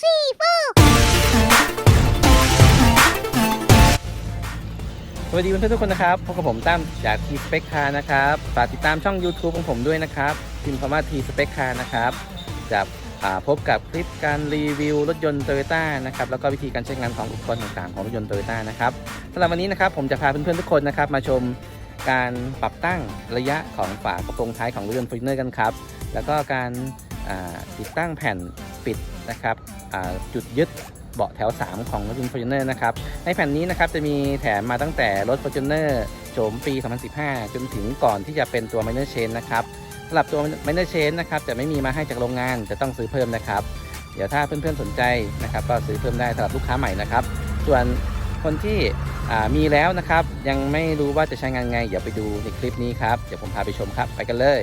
สวัสดีเพื่อนๆทุกคนนะครับพบกับผมตั้มจากทีสเปคคานะครับฝากติดตามช่อง YouTube ของผมด้วยนะครับพิมพ์คำว่าทีสเปคคานะครับจะอ่พบกับคลิปการรีวิวรถยนต์โตโยต้านะครับแล้วก็วิธีการใช้งานของอุปกรณ์ต่างๆของรถยนต์โตโยต้านะครับสำหรับวันนี้นะครับผมจะพาเพื่อนๆทุกคนนะครับมาชมการปรับตั้งระยะของฝากระโปรงท้ายของรถยนต์ฟอร์จูเนอร์กันครับแล้วก็การติดตั้งแผ่นปิดนะครับ จุดยึดเบาะแถว 3 ของรถยนต์ฟอร์จูเนอร์นะครับ ในแผ่นนี้นะครับจะมีแถมมาตั้งแต่รถ Fortuner โฉมปี 2015 จนถึงก่อนที่จะเป็นตัว Minor Chain นะครับสำหรับตัว Minor Chain นะครับจะไม่มีมาให้จากโรงงานจะต้องซื้อเพิ่มนะครับ เดี๋ยวถ้าเพื่อนๆสนใจนะครับก็ซื้อเพิ่มได้สำหรับลูกค้าใหม่นะครับ ส่วนคนที่มีแล้วนะครับ ยังไม่รู้ว่าจะใช้งานไง เดี๋ยวไปดูในคลิปนี้ครับ เดี๋ยวผมพาไปชมครับ ไปกันเลย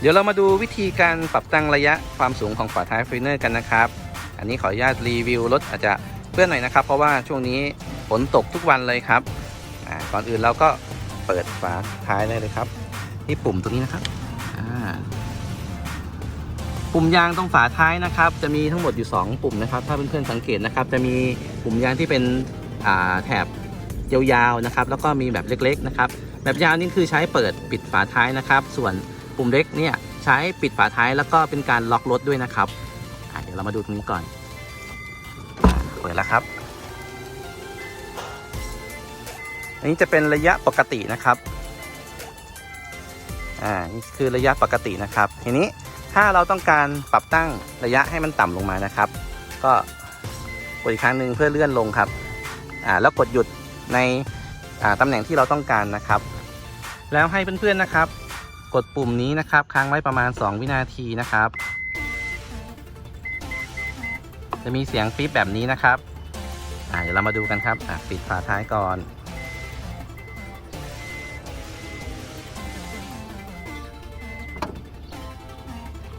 เดี๋ยวเรามาดูวิธีการปรับตั้งระยะความสูงของฝาท้ายฟรีเนอร์กันนะครับ อันนี้ขออนุญาตรีวิวรถอาจจะเพื่อนหน่อยนะครับ เพราะว่าช่วงนี้ฝนตกทุกวันเลยครับก่อนอื่นเราก็เปิดฝาท้ายได้เลยครับที่ปุ่มตัวนี้นะครับปุ่มยางตรงฝาท้ายนะครับ จะมีทั้งหมดอยู่ 2 ปุ่มนะครับ ถ้าเพื่อนๆสังเกตนะครับ จะมีปุ่มยางที่เป็นแถบยาวๆนะครับ แล้วก็มีแบบเล็กๆนะครับ แบบยาวนี่คือใช้เปิดปิดฝาท้ายนะครับ ส่วน ปุ่มเล็กเนี่ยใช้ปิดฝาท้ายแล้วก็เป็นการล็อกรถด้วยนะครับเดี๋ยวเรามาดูตรงนี้ก่อน เปิดแล้วครับ อันนี้จะเป็นระยะปกตินะครับ อ่า นี่คือระยะปกตินะครับ ทีนี้ถ้าเราต้องการปรับตั้งระยะให้มันต่ำลงมานะครับ ก็กดอีกครั้งหนึ่งเพื่อเลื่อนลงครับ อ่า แล้วกดหยุดในอ่าตำแหน่งที่เราต้องการนะครับ แล้วให้เพื่อนๆนะครับ กดปุ่มนี้นะครับ ค้างไว้ประมาณ 2 วินาทีนะครับ จะมีเสียงปี๊บแบบนี้นะครับอ่าเดี๋ยวเรามาดูกันครับอ่าปิดฝาท้ายก่อน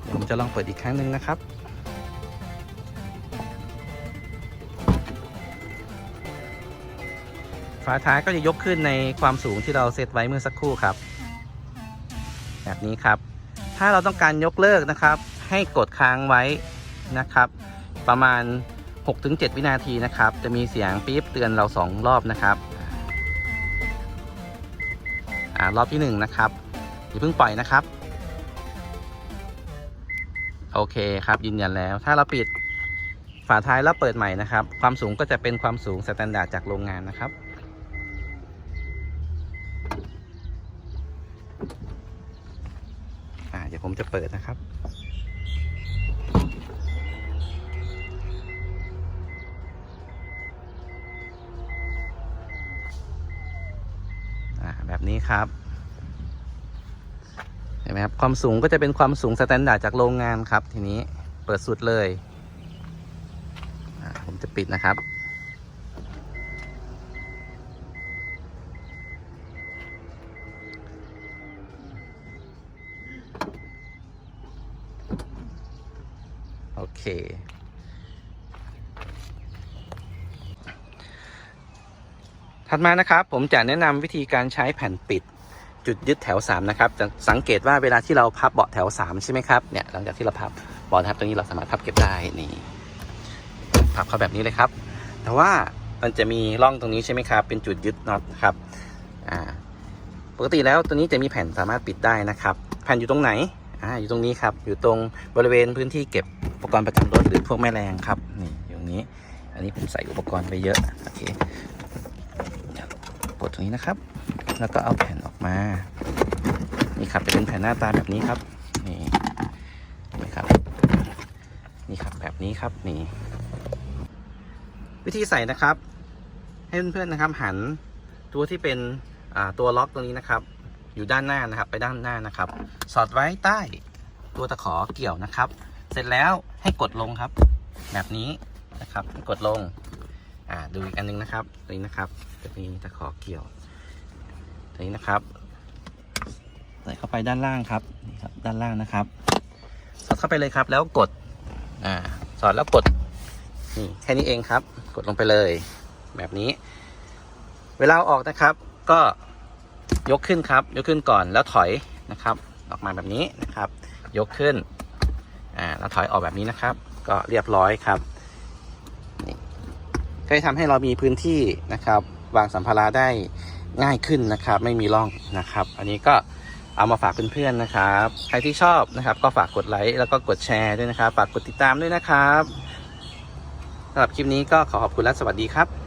เดี๋ยวผมจะลองเปิดอีกครั้งหนึ่งนะครับฝาท้ายก็จะยกขึ้นในความสูงที่เราเซตไว้เมื่อสักครู่ครับ แบบนี้ครับ ถ้าเราต้องการยกเลิกนะครับ ให้กดค้างไว้นะครับ ประมาณ 6-7 วินาทีนะครับ จะมีเสียงปี๊บเตือนเรา 2 รอบนะครับอารอบที่ 1 นะครับอย่าเพิ่งปล่อยนะครับ โอเคครับยืนยันแล้ว ถ้าเราปิดฝาท้ายแล้วเปิดใหม่นะครับ ความสูงก็จะเป็นความสูงสแตนดาร์ดจากโรงงานนะครับ อ่าเดี๋ยวผมจะเปิดนะครับ แบบนี้ครับเห็นไหมครับ ความสูงก็จะเป็นความสูงสแตนดาร์ดจากโรงงานครับ ทีนี้เปิดสุดเลย ผมจะปิดนะครับ โอเค ถัดมานะครับ ผมจะแนะนำวิธีการใช้แผ่นปิดจุดยึดแถว 3 นะครับจะสังเกตว่าเวลาที่เราพับเบาะแถว 3 ใช่ไหมครับ เนี่ย หลังจากที่เราพับเบาะทับตรงนี้เราสามารถพับเก็บได้ นี่ พับเข้าแบบนี้เลยครับ แต่ว่ามันจะมีร่องตรงนี้ใช่ไหมครับ เป็นจุดยึดน็อตครับ อ่า ปกติแล้วตัวนี้จะมีแผ่นสามารถปิดได้นะครับ แผ่นอยู่ตรงไหน อ่า อยู่ตรงนี้ครับ อยู่ตรงบริเวณพื้นที่เก็บ อุปกรณ์ประจำรถหรือพวกแม่แรงครับนี่อยู่ตรงนี้ อันนี้ผมใส่อุปกรณ์ไปเยอะโอเคกดตรงนี้นะครับ แล้วก็เอาแผ่นออกมานี่ครับจะเป็นแผ่นหน้าตาแบบนี้ครับนี่นี่ครับนี่ครับแบบนี้ครับนี่ วิธีใส่นะครับ ให้เพื่อนๆนะครับ หันตัวที่เป็นตัวล็อกตรงนี้นะครับ อยู่ด้านหน้านะครับ ไปด้านหน้านะครับ สอดไว้ใต้ตัวตะขอเกี่ยวนะครับ เสร็จแล้ว ให้กดลงครับ แบบนี้นะครับให้กดลง อ่าดูอีกอันนึงนะครับตัวนี้นะครับจะมีตะขอเกี่ยวตัวนี้นะครับ ใส่เข้าไปด้านล่างครับนี่ครับด้านล่างนะครับ สอดเข้าไปเลยครับ แล้วกดอ่าสอดแล้วกดนี่แค่นี้เองครับ กดลงไปเลย แบบนี้ เวลาออกนะครับ ก็ยกขึ้นครับ ยกขึ้นก่อนแล้วถอยนะครับ ออกมาแบบนี้นะครับ ยกขึ้น อ่าแล้วถอยออกแบบนี้นะครับ ก็เรียบร้อยครับนี่ก็จะทำให้เรามีพื้นที่นะครับ วางสัมภาระได้ง่ายขึ้นนะครับ ไม่มีร่องนะครับ อันนี้ก็เอามาฝากเพื่อนๆนะครับ ใครที่ชอบนะครับ ก็ฝากกดไลค์แล้วก็กดแชร์ด้วยนะครับ ฝากกดติดตามด้วยนะครับสำหรับคลิปนี้ก็ขอขอบคุณและสวัสดีครับ